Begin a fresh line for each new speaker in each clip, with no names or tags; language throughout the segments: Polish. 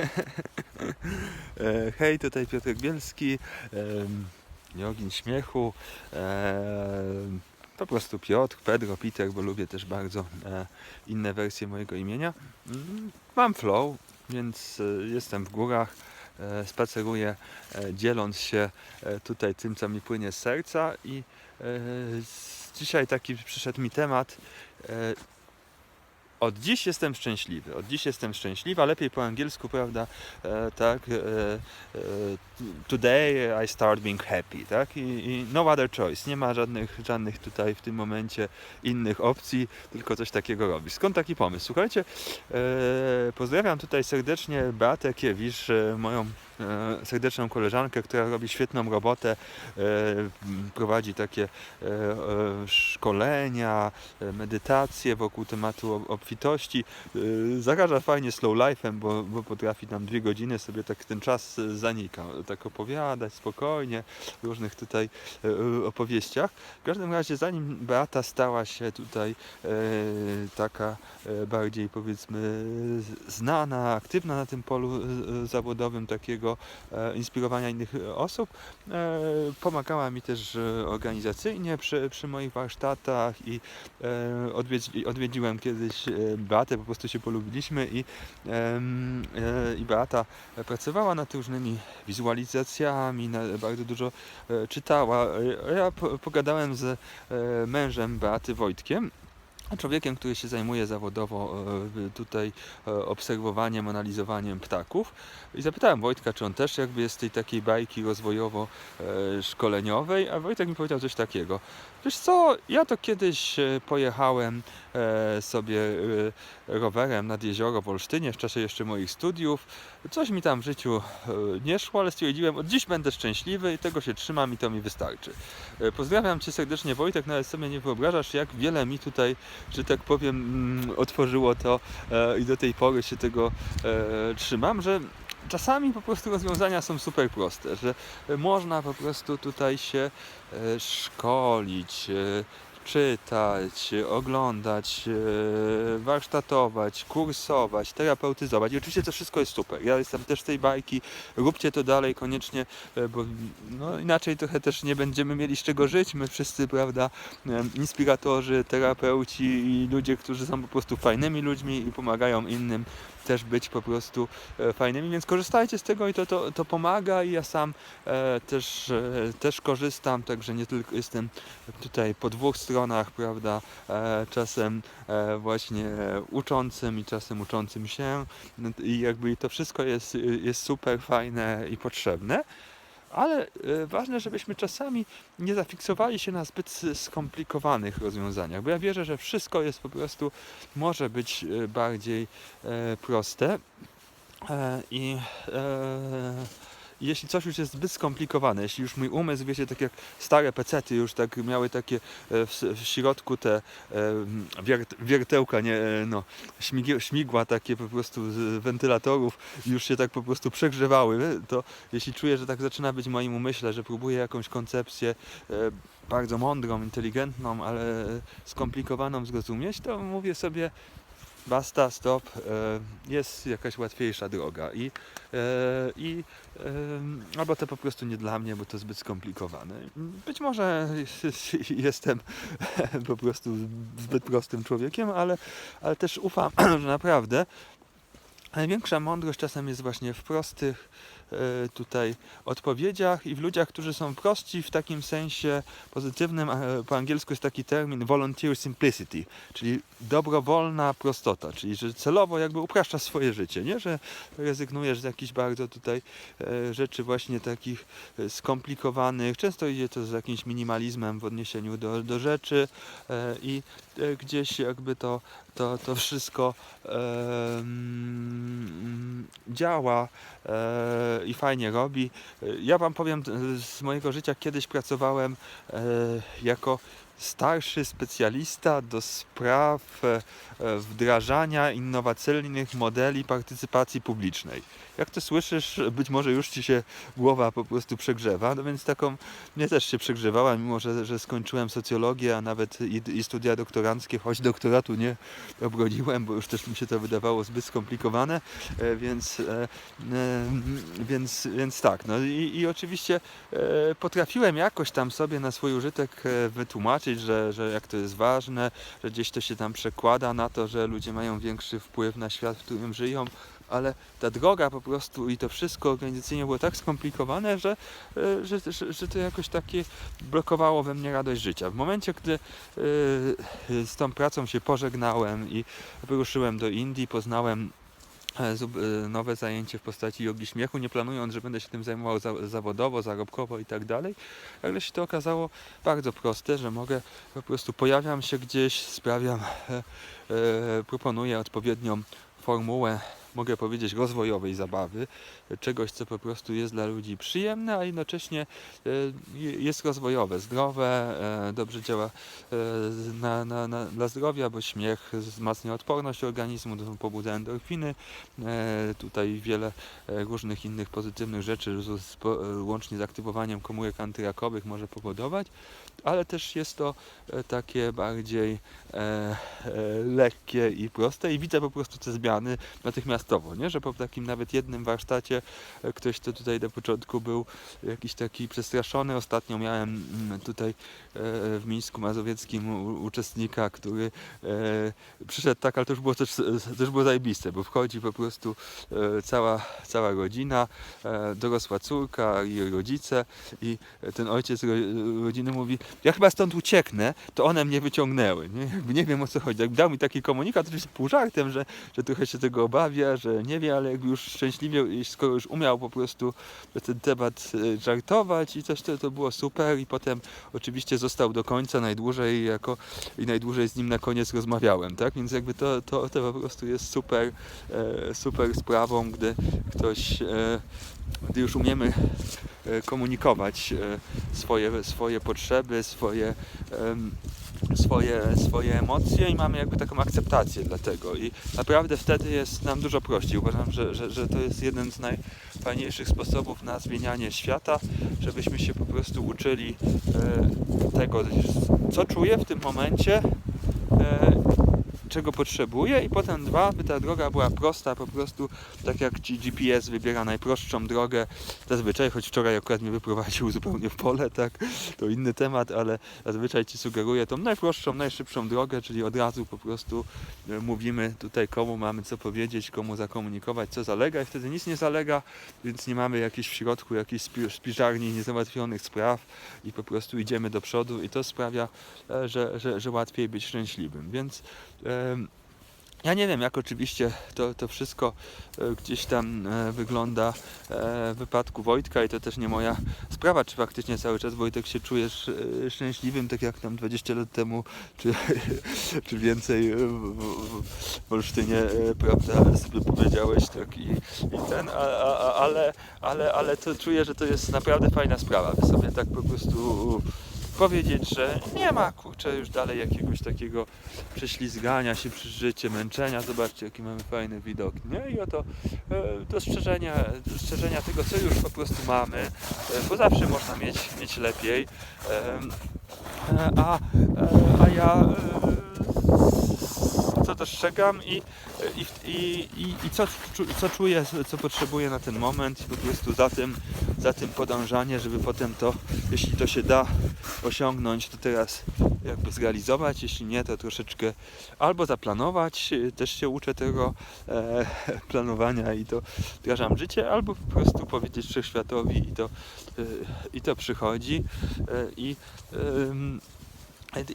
E, Hej, tutaj Piotr Bielski, nie ogień śmiechu, po prostu Piotr, Pedro, Peter, bo lubię też bardzo e, inne wersje mojego imienia. Mm, Mam flow, więc e, jestem w górach, spaceruję, dzieląc się tutaj tym, co mi płynie z serca i dzisiaj taki przyszedł mi temat od dziś jestem szczęśliwy. Od dziś jestem szczęśliwa. Lepiej po angielsku, prawda? E, tak. E, e, today I start being happy, tak? I, I no other choice. Nie ma żadnych, żadnych tutaj w tym momencie innych opcji, tylko coś takiego robić. Skąd taki pomysł? Słuchajcie, e, pozdrawiam tutaj serdecznie Beatę Kiewicz, e, moją serdeczną koleżankę, która robi świetną robotę, e, prowadzi takie e, e, szkolenia, e, medytacje wokół tematu ob- obfitości. E, Zaraża fajnie slow life'em, bo, bo potrafi tam dwie godziny sobie tak ten czas e, zanika, tak opowiadać spokojnie w różnych tutaj e, e, opowieściach. W każdym razie zanim Beata stała się tutaj e, taka e, bardziej powiedzmy znana, aktywna na tym polu e, e, zawodowym takiego e, inspirowania innych e, osób, e, pomagała mi też organizacyjnie przy, przy moich warsztatach i odwiedzi, odwiedziłem kiedyś Beatę, po prostu się polubiliśmy i, i Beata pracowała nad różnymi wizualizacjami, bardzo dużo czytała. Ja po, pogadałem z mężem Beaty Wojtkiem, człowiekiem, który się zajmuje zawodowo e, tutaj e, obserwowaniem, analizowaniem ptaków. I zapytałem Wojtka, czy on też jakby jest z tej takiej bajki rozwojowo-szkoleniowej, a Wojtek mi powiedział coś takiego. Wiesz co, ja to kiedyś e, pojechałem e, sobie e, rowerem nad jezioro w Olsztynie w czasie jeszcze moich studiów. Coś mi tam w życiu e, nie szło, ale stwierdziłem, od dziś będę szczęśliwy i tego się trzymam i to mi wystarczy. E, Pozdrawiam Cię serdecznie Wojtek, nawet sobie nie wyobrażasz jak wiele mi tutaj, że tak powiem, mm, otworzyło to e, i do tej pory się tego e, trzymam, że czasami po prostu rozwiązania są super proste, że e, można po prostu tutaj się e, szkolić, e, czytać, e, oglądać, e, warsztatować, kursować, terapeutyzować. I oczywiście to wszystko jest super. Ja jestem też tej bajki, róbcie to dalej koniecznie, e, bo no, inaczej trochę też nie będziemy mieli z czego żyć. My wszyscy, prawda, em, inspiratorzy, terapeuci i ludzie, którzy są po prostu fajnymi ludźmi i pomagają innym też być po prostu e, fajnymi, więc korzystajcie z tego i to, to, to pomaga i ja sam e, też, e, też korzystam, także nie tylko jestem tutaj po dwóch stronach, prawda, czasem właśnie uczącym i czasem uczącym się i jakby to wszystko jest, jest super fajne i potrzebne. Ale e, ważne, żebyśmy czasami nie zafiksowali się na zbyt skomplikowanych rozwiązaniach, bo ja wierzę, że wszystko jest po prostu, może być e, bardziej e, proste. I jeśli coś już jest zbyt skomplikowane, jeśli już mój umysł, wiecie, tak jak stare pecety już tak miały takie e, w, w środku te e, wiert, wiertełka, nie, e, no, śmigła takie po prostu z wentylatorów już się tak po prostu przegrzewały, to jeśli czuję, że tak zaczyna być moim umyśle, że próbuję jakąś koncepcję bardzo mądrą, inteligentną, ale skomplikowaną zrozumieć, to mówię sobie basta, stop, e, jest jakaś łatwiejsza droga i, e, i e, albo to po prostu nie dla mnie, bo to zbyt skomplikowane. Być może jestem po prostu zbyt prostym człowiekiem, ale, ale też ufam, że naprawdę największa mądrość czasem jest właśnie w prostych tutaj odpowiedziach i w ludziach, którzy są prości w takim sensie pozytywnym, po angielsku jest taki termin volunteer simplicity, czyli dobrowolna prostota, czyli że celowo jakby upraszczasz swoje życie, nie? że rezygnujesz z jakichś bardzo tutaj e, rzeczy właśnie takich e, skomplikowanych, często idzie to z jakimś minimalizmem w odniesieniu do, do rzeczy e, i e, gdzieś jakby to, to, to wszystko em, działa e, i fajnie robi. E, Ja Wam powiem e, z mojego życia, kiedyś pracowałem e, jako starszy specjalista do spraw e, e, wdrażania innowacyjnych modeli partycypacji publicznej. Jak to słyszysz, być może już ci się głowa po prostu przegrzewa, no więc taką, mnie też się przegrzewała, mimo że, że skończyłem socjologię, a nawet i, i studia doktoranckie, choć doktoratu nie obroniłem, bo już też mi się to wydawało zbyt skomplikowane, e, więc, więc, więc tak, no i, i oczywiście potrafiłem jakoś tam sobie na swój użytek e, że, że jak to jest ważne, że gdzieś to się tam przekłada na to, że ludzie mają większy wpływ na świat, w którym żyją, ale ta droga po prostu i to wszystko organizacyjnie było tak skomplikowane, że, e, że, że, że to jakoś takie blokowało we mnie radość życia. W momencie, gdy e, z tą pracą się pożegnałem i wyruszyłem do Indii, poznałem nowe zajęcie w postaci jogi śmiechu, nie planując, że będę się tym zajmował za, zawodowo, zarobkowo i tak dalej. Nagle się to okazało bardzo proste, że mogę po prostu pojawiam się gdzieś, sprawiam, e, e, proponuję odpowiednią formułę, mogę powiedzieć, rozwojowej zabawy, czegoś, co po prostu jest dla ludzi przyjemne, a jednocześnie e, je- jest rozwojowe, zdrowe, e, dobrze działa e, na, na, na, dla zdrowia, bo śmiech wzmacnia odporność organizmu, pobudza endorfiny, tutaj wiele różnych innych pozytywnych rzeczy, łącznie z aktywowaniem komórek antyrakowych może powodować, ale też jest to takie bardziej lekkie i proste i widzę po prostu te zmiany nie? że po takim nawet jednym warsztacie e, ktoś, kto tutaj na początku był jakiś taki przestraszony, ostatnio miałem mm, tutaj e, w Mińsku Mazowieckim uczestnika, który e, przyszedł tak, ale to już było też, już było zajebiste, bo wchodzi po prostu cała, cała rodzina, dorosła córka i rodzice i ten ojciec ro- rodziny mówi, ja chyba stąd ucieknę, to one mnie wyciągnęły, nie? Jakby nie wiem o co chodzi. Jak dał mi taki komunikat, oczywiście pół żartem, że, że trochę się tego że nie wie, ale jakby już szczęśliwie, skoro już umiał po prostu ten temat e, żartować i coś, to, to było super i potem oczywiście został do końca najdłużej jako i najdłużej z nim na koniec rozmawiałem, tak? Więc jakby to, to, to po prostu jest super, e, super sprawą, gdy ktoś, e, gdy już umiemy komunikować swoje, swoje potrzeby, swoje, swoje, swoje emocje i mamy jakby taką akceptację dla tego i naprawdę wtedy jest nam dużo prościej. Uważam, że, że, że to jest jeden z najfajniejszych sposobów na zmienianie świata, żebyśmy się po prostu uczyli e, tego, co czuję w tym momencie, e, czego potrzebuję i potem dwa, by ta droga była prosta, po prostu tak jak ci GPS wybiera najprostszą drogę. Zazwyczaj, choć wczoraj akurat mnie wyprowadził zupełnie w pole, tak, to inny temat, ale zazwyczaj ci sugeruje tą najprostszą, najszybszą drogę, czyli od razu po prostu e, mówimy tutaj komu mamy co powiedzieć, komu zakomunikować, co zalega i wtedy nic nie zalega, więc nie mamy jakiejś w środku jakiejś spi- spiżarni niezałatwionych spraw i po prostu idziemy do przodu i to sprawia, e, że, że, że łatwiej być szczęśliwym, więc em, ja nie wiem, jak oczywiście to, to wszystko e, gdzieś tam e, wygląda e, w wypadku Wojtka i to też nie moja sprawa, czy faktycznie cały czas Wojtek się czujesz szczęśliwym, tak jak tam 20 lat temu, czy, czy więcej w, w, Olsztynie, prawda, sobie powiedziałeś, tak i, i ten, a, a, ale, ale, ale to czuję, że to jest naprawdę fajna sprawa, sobie tak po prostu powiedzieć, że nie ma kurczę już dalej jakiegoś takiego prześlizgania się przez życie, męczenia. Zobaczcie, jaki mamy fajny widok. Nie? I oto e, dostrzeżenia, dostrzeżenia tego, co już po prostu mamy, e, bo zawsze można mieć, mieć lepiej. E, a, a ja co dostrzegam i, i, i, i, i co, co czuję, co potrzebuję na ten moment i po prostu za tym, za tym podążanie, żeby potem to, jeśli to się da osiągnąć, to teraz jakby zrealizować, jeśli nie, to troszeczkę albo zaplanować, też się uczę tego e, planowania i to wdrażam życie, albo po prostu powiedzieć wszechświatowi i to, y, i to przychodzi. Y, i ym,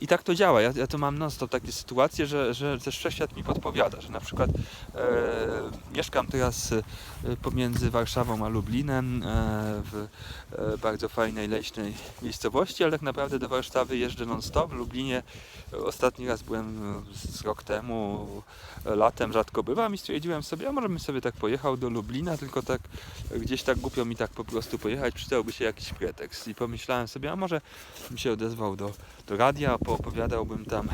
i tak to działa. Ja, ja to mam non stop takie sytuacje, że, że też wszechświat mi podpowiada, że na przykład e, mieszkam teraz e, pomiędzy Warszawą a Lublinem e, w e, bardzo fajnej, leśnej miejscowości, ale tak naprawdę do Warszawy jeżdżę non stop. W Lublinie ostatni raz byłem z rok temu, latem rzadko bywam i stwierdziłem sobie, a może bym sobie tak pojechał do Lublina, tylko tak gdzieś tak głupio mi tak po prostu pojechać, przydałby się jakiś pretekst. I pomyślałem sobie, a może bym się odezwał do, do radia India, poopowiadałbym tam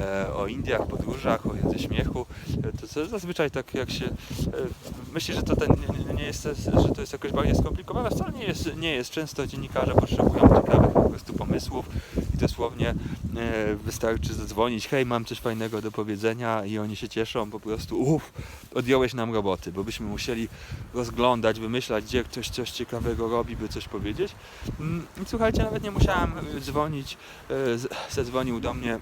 e, o Indiach, podróżach, o języku śmiechu. E, to co zazwyczaj tak jak się e, myśli, że to ten, nie, nie jest, że to jest jakoś bardziej skomplikowane, wcale nie jest, nie jest. Często dziennikarze potrzebują ciekawych po prostu pomysłów i dosłownie e, wystarczy zadzwonić, hej, mam coś fajnego do powiedzenia i oni się cieszą po prostu, uff, odjąłeś nam roboty, bo byśmy musieli rozglądać, wymyślać, gdzie ktoś coś ciekawego robi, by coś powiedzieć. Mm, i Słuchajcie, nawet nie musiałem e, dzwonić, e, zadzwonił do mnie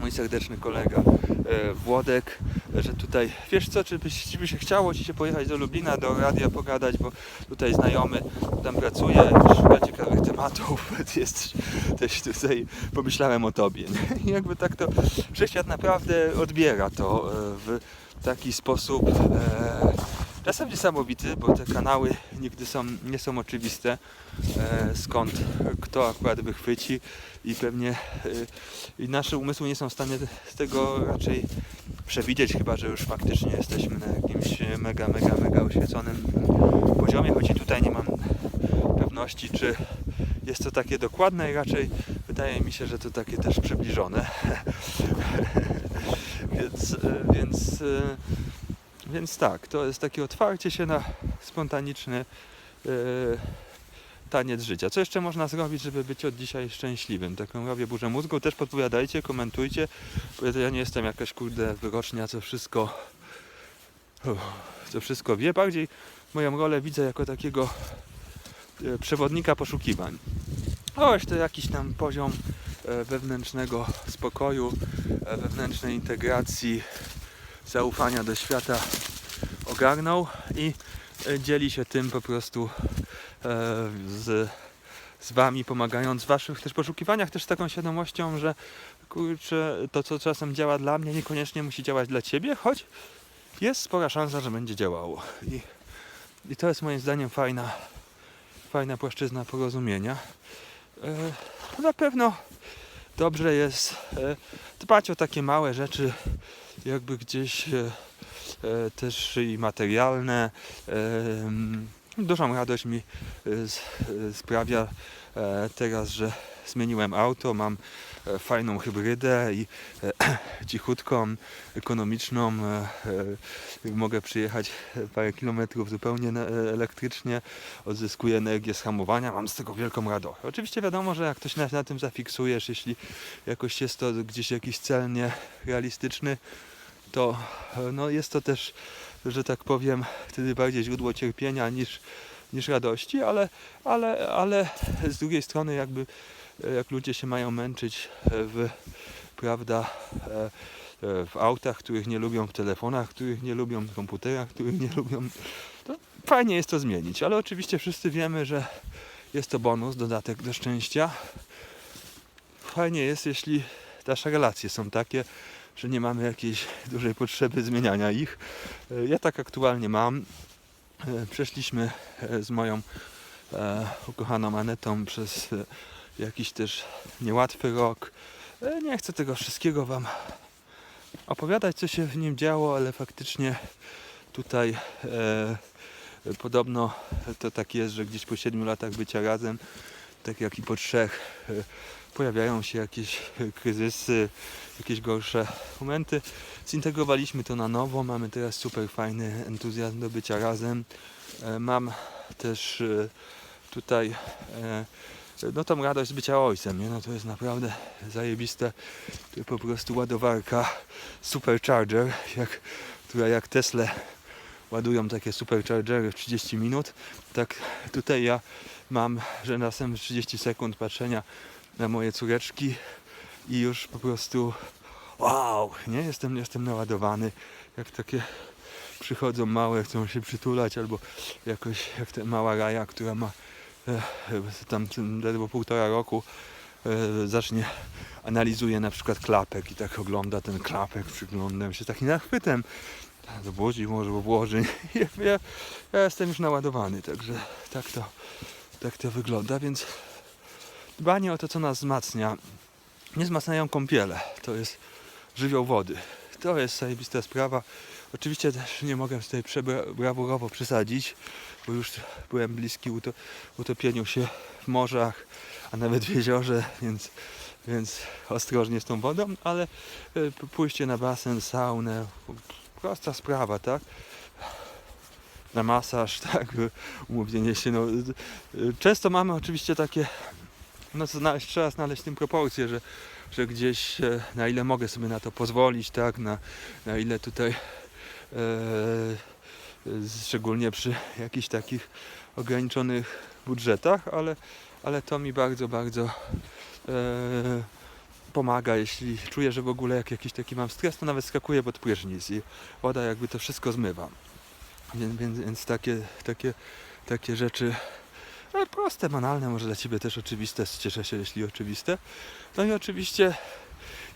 mój serdeczny kolega e, Włodek, że tutaj, wiesz co, czy byś, czy by się chciało Ci się pojechać do Lublina, do radia pogadać, bo tutaj znajomy tam pracuje, szuka ciekawych tematów, Ty jesteś też tutaj, pomyślałem o Tobie. I jakby tak to wszechświat naprawdę odbiera to e, w taki sposób e, czasem niesamowity, bo te kanały nigdy są, nie są oczywiste, e, skąd kto akurat wychwyci i pewnie e, i nasze umysły nie są w stanie tego raczej przewidzieć, chyba że już faktycznie jesteśmy na jakimś mega, mega, mega oświeconym poziomie, choć i tutaj nie mam pewności, czy jest to takie dokładne i raczej wydaje mi się, że to takie też przybliżone. więc, e, więc, e, więc tak, to jest takie otwarcie się na spontaniczny e, taniec życia. Co jeszcze można zrobić, żeby być od dzisiaj szczęśliwym? Taką robię burzę mózgu. Też podpowiadajcie, komentujcie. Ja nie jestem jakaś kurde wyrocznia, co wszystko co wszystko wie. Bardziej moją rolę widzę jako takiego e, przewodnika poszukiwań. Oś to jakiś tam poziom e, wewnętrznego spokoju, wewnętrznej integracji, zaufania do świata ogarnął i e, dzieli się tym po prostu e, z, z Wami, pomagając w Waszych też poszukiwaniach, też z taką świadomością, że kurczę, to co czasem działa dla mnie, niekoniecznie musi działać dla Ciebie, choć jest spora szansa, że będzie działało. I, i to jest moim zdaniem fajna, fajna płaszczyzna porozumienia. E, na pewno dobrze jest dbać o takie małe rzeczy, jakby gdzieś e, e, też i materialne. Dużą radość mi e, sprawia teraz, że zmieniłem auto, mam fajną hybrydę i cichutką, ekonomiczną. Mogę przyjechać parę kilometrów zupełnie elektrycznie, odzyskuję energię z hamowania, mam z tego wielką radość. Oczywiście wiadomo, że jak ktoś na, na tym zafiksujesz, jeśli jakoś jest to gdzieś jakiś cel nierealistyczny, to no, jest to też, że tak powiem, wtedy bardziej źródło cierpienia niż, niż radości, ale, ale, ale z drugiej strony jakby jak ludzie się mają męczyć w, prawda, e, e, w autach, których nie lubią, w telefonach, których nie lubią, w komputerach, których nie lubią, to fajnie jest to zmienić, ale oczywiście wszyscy wiemy, że jest to bonus, dodatek do szczęścia. Fajnie jest, jeśli nasze relacje są takie, że nie mamy jakiejś dużej potrzeby zmieniania ich. E, Ja tak aktualnie mam. E, Przeszliśmy e, z moją ukochaną Anetą przez jakiś też niełatwy rok. Nie chcę tego wszystkiego Wam opowiadać, co się w nim działo, ale faktycznie tutaj e, podobno to tak jest, że gdzieś po 7 latach bycia razem, tak jak i po trzech, pojawiają się jakieś kryzysy, jakieś gorsze momenty. Zintegrowaliśmy to na nowo, mamy teraz super fajny entuzjazm do bycia razem. E, Mam też e, tutaj e, no tą radość bycia ojcem, nie? No to jest naprawdę zajebiste. To po prostu ładowarka supercharger, jak, która jak Tesla ładują takie superchargery w 30 minut, tak tutaj ja mam, że na sam 30 sekund patrzenia na moje córeczki i już po prostu wow, nie? Jestem, jestem naładowany, jak takie przychodzą małe, chcą się przytulać, albo jakoś jak ta mała Raja, która ma e, tam ledwo półtora roku, e, zacznie analizuje na przykład klapek i tak ogląda ten klapek, przyglądam się takim nachwytem. Do buzi może włoży. Ja, ja, ja jestem już naładowany, także tak to, tak to wygląda, więc dbanie o to, co nas wzmacnia. Nie wzmacniają kąpiele, to jest żywioł wody. To jest zajebista sprawa. Oczywiście też nie mogę tutaj przebrawurowo przesadzić, bo już byłem bliski uto- utopieniu się w morzach, a nawet w jeziorze, więc więc ostrożnie z tą wodą, ale p- pójście na basen, saunę, prosta sprawa, tak? Na masaż, tak? Umówienie się, no. y, Często mamy oczywiście takie, no to znaleźć, trzeba znaleźć w tym proporcje, że, że gdzieś e, na ile mogę sobie na to pozwolić, tak? Na, na ile tutaj e, z- szczególnie przy jakichś takich ograniczonych budżetach, ale, ale to mi bardzo, bardzo e, pomaga, jeśli czuję, że w ogóle jak jakiś taki mam stres, to nawet skakuję pod prysznic i woda jakby to wszystko zmywa. Więc, więc, więc takie, takie, takie rzeczy e, proste, banalne, może dla Ciebie też oczywiste, cieszę się, jeśli oczywiste. No i oczywiście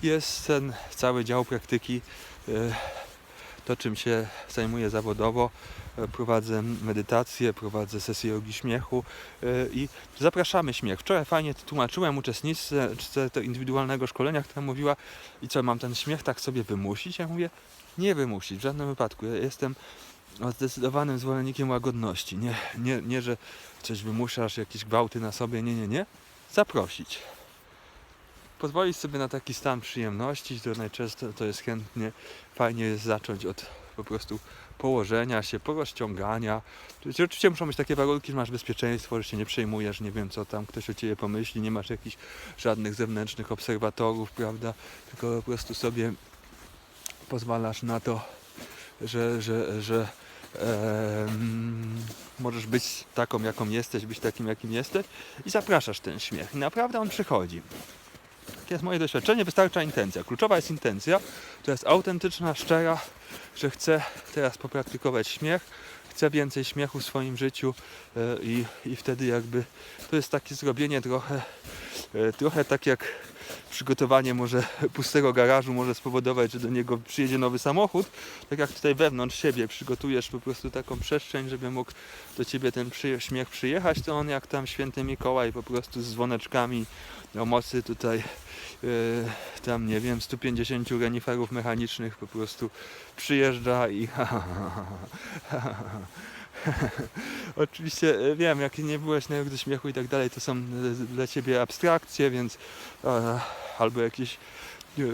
jest ten cały dział praktyki, e, to czym się zajmuję zawodowo. E, Prowadzę medytację, prowadzę sesję jogi śmiechu e, i zapraszamy śmiech. Wczoraj fajnie tłumaczyłem uczestniczce tego indywidualnego szkolenia, która mówiła i co, mam ten śmiech tak sobie wymusić? Ja mówię, nie wymusić, w żadnym wypadku. Ja jestem zdecydowanym zwolennikiem łagodności. Nie, nie, nie, że coś wymuszasz, jakieś gwałty na sobie, nie, nie, nie. Zaprosić. Pozwolić sobie na taki stan przyjemności, to najczęściej to jest chętnie, fajnie jest zacząć od po prostu położenia się, porozciągania. Oczywiście muszą być takie warunki, że masz bezpieczeństwo, że się nie przejmujesz, nie wiem co tam ktoś o ciebie pomyśli, nie masz jakichś żadnych zewnętrznych obserwatorów, prawda? Tylko po prostu sobie pozwalasz na to, że, że, że możesz być taką, jaką jesteś, być takim, jakim jesteś i zapraszasz ten śmiech. I naprawdę on przychodzi. Takie jest moje doświadczenie, wystarcza intencja. Kluczowa jest intencja, to jest autentyczna, szczera, że chcę teraz popraktykować śmiech, chcę więcej śmiechu w swoim życiu e, i, i wtedy jakby to jest takie zrobienie trochę, e, trochę tak jak przygotowanie może pustego garażu może spowodować, że do niego przyjedzie nowy samochód, tak jak tutaj wewnątrz siebie przygotujesz po prostu taką przestrzeń, żeby mógł do ciebie ten przy, śmiech przyjechać, to on jak tam święty Mikołaj po prostu z dzwoneczkami o mocy tutaj e, tam nie wiem 150 reniferów mechanicznych po prostu przyjeżdża i Oczywiście e, wiem, jak nie byłeś na do śmiechu i tak dalej, to są e, dla ciebie abstrakcje, więc e, albo jakieś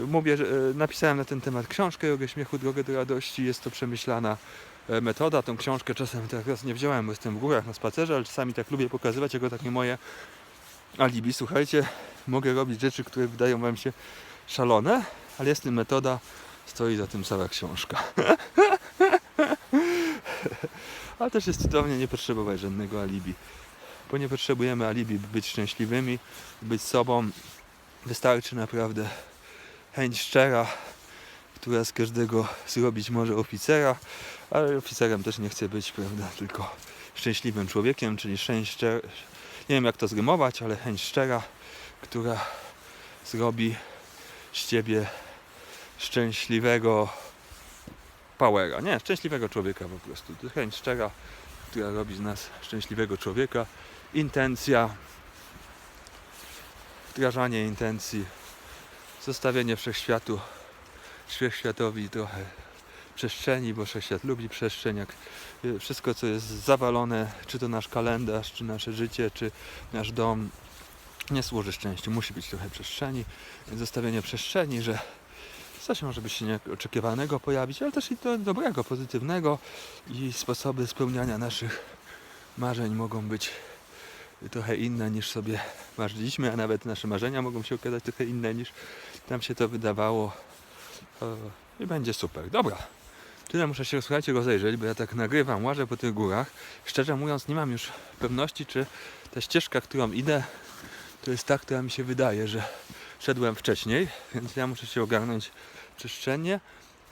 mówię, że e, napisałem na ten temat książkę Jogę Śmiechu, Drogę do Radości. Jest to przemyślana metoda. Tą książkę czasem teraz nie wziąłem, bo jestem w górach na spacerze, ale czasami tak lubię pokazywać jako takie moje alibi. Słuchajcie, mogę robić rzeczy, które wydają wam się szalone, ale jest tym metoda, stoi za tym cała książka. Ale też jest cudownie nie potrzebować żadnego alibi. Bo nie potrzebujemy alibi, by być szczęśliwymi, być sobą. Wystarczy naprawdę chęć szczera, która z każdego zrobić może oficera, ale oficerem też nie chce być, prawda, tylko szczęśliwym człowiekiem, czyli szczera, nie wiem jak to zrymować, ale chęć szczera, która zrobi z ciebie szczęśliwego powera, nie, szczęśliwego człowieka po prostu. Chęć szczera, która robi z nas szczęśliwego człowieka. Intencja, wdrażanie intencji, zostawienie wszechświatu, wszechświatowi trochę przestrzeni, bo wszechświat lubi przestrzeń, jak y, wszystko co jest zawalone, czy to nasz kalendarz, czy nasze życie, czy nasz dom, nie służy szczęściu, musi być trochę przestrzeni, więc zostawienie przestrzeni, że coś może być nieoczekiwanego pojawić, ale też i to dobrego, pozytywnego i sposoby spełniania naszych marzeń mogą być trochę inne niż sobie marzyliśmy, a nawet nasze marzenia mogą się okazać trochę inne niż nam się to wydawało i będzie super. Dobra, tyle muszę się słuchajcie rozejrzeć, bo ja tak nagrywam, łażę po tych górach. Szczerze mówiąc nie mam już pewności, czy ta ścieżka, którą idę, to jest ta, która mi się wydaje, że szedłem wcześniej, więc ja muszę się ogarnąć przestrzennie.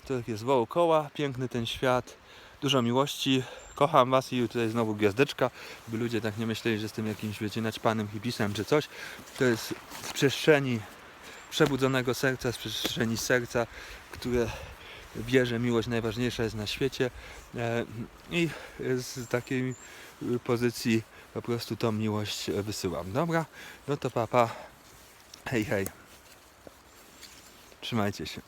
To jest wokoła, piękny ten świat, dużo miłości. Kocham Was i tutaj znowu gwiazdeczka, by ludzie tak nie myśleli, że jestem jakimś, wiecie, naćpanym hipisem czy coś. To jest z przestrzeni przebudzonego serca, z przestrzeni serca, które wie, że miłość najważniejsza jest na świecie e, i z takiej pozycji po prostu tą miłość wysyłam. Dobra, no to papa, hej hej. Trzymajcie się.